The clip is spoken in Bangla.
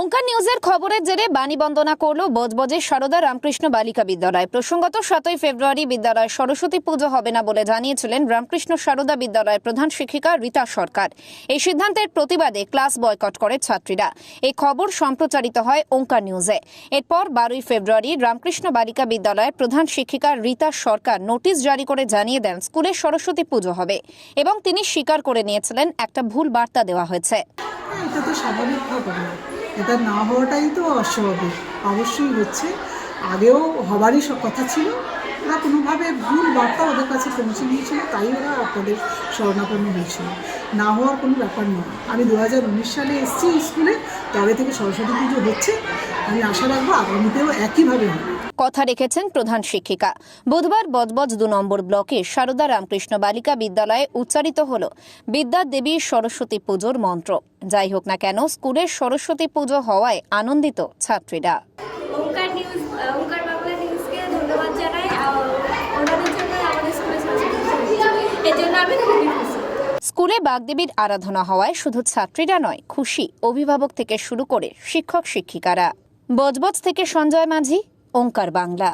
ওঙ্কার নিউজের খবরের জেরে বাণী বন্দনা করল বজবজের সারদা রামকৃষ্ণ বালিকা বিদ্যালয়। প্রসঙ্গত সাতই ফেব্রুয়ারি বিদ্যালয় সরস্বতী পুজো হবে না বলে জানিয়েছিলেন রামকৃষ্ণ সারদা বিদ্যালয়ের প্রধান শিক্ষিকা রীতা সরকার। এই সিদ্ধান্তের প্রতিবাদে ক্লাস বয়কট করে ছাত্রীরা। এই খবর সম্প্রচারিত হয় ওঙ্কার নিউজে। এরপর বারোই ফেব্রুয়ারি রামকৃষ্ণ বালিকা বিদ্যালয়ের প্রধান শিক্ষিকা রীতা সরকার নোটিশ জারি করে জানিয়ে দেন স্কুলে সরস্বতী পুজো হবে। এবং তিনি স্বীকার করে নিয়েছিলেন একটা ভুল বার্তা দেওয়া হয়েছে। হ্যাঁ, স্বাভাবিক এটা না হওয়াটাই তো অস্বাভাবিক। অবশ্যই হচ্ছে। আগেও হবারই সব কথা ছিল। ওরা কোনোভাবে ভুল বার্তা ওদের কাছে পৌঁছে দিয়েছিল, তাই ওরা আপনাদের স্বর্ণাপন্ন হয়েছিল। না হওয়ার কোনো ব্যাপার নয়। আমি দু হাজার উনিশ সালে এসেছি স্কুলে তবে থেকে সরস্বতী পুজো হচ্ছে। আমি আশা রাখব আগামীতেও একইভাবে হবে। কথা রেখেছেন প্রধান শিক্ষিকা। বুধবার বজবজ দু নম্বর ব্লকে সারদা রামকৃষ্ণ বালিকা বিদ্যালয়ে উচ্চারিত হল বিদ্যা দেবীর সরস্বতী পুজোর মন্ত্র। যাই হোক না কেন স্কুলের সরস্বতী পুজো হওয়ায় আনন্দিত ছাত্রীরা। স্কুলে বাগদেবীর আরাধনা হওয়ায় শুধু ছাত্রীরা নয় খুশি অভিভাবক থেকে শুরু করে শিক্ষক শিক্ষিকারা বজবজ থেকে সঞ্জয় মাঝি ওঙ্কার বাংলা।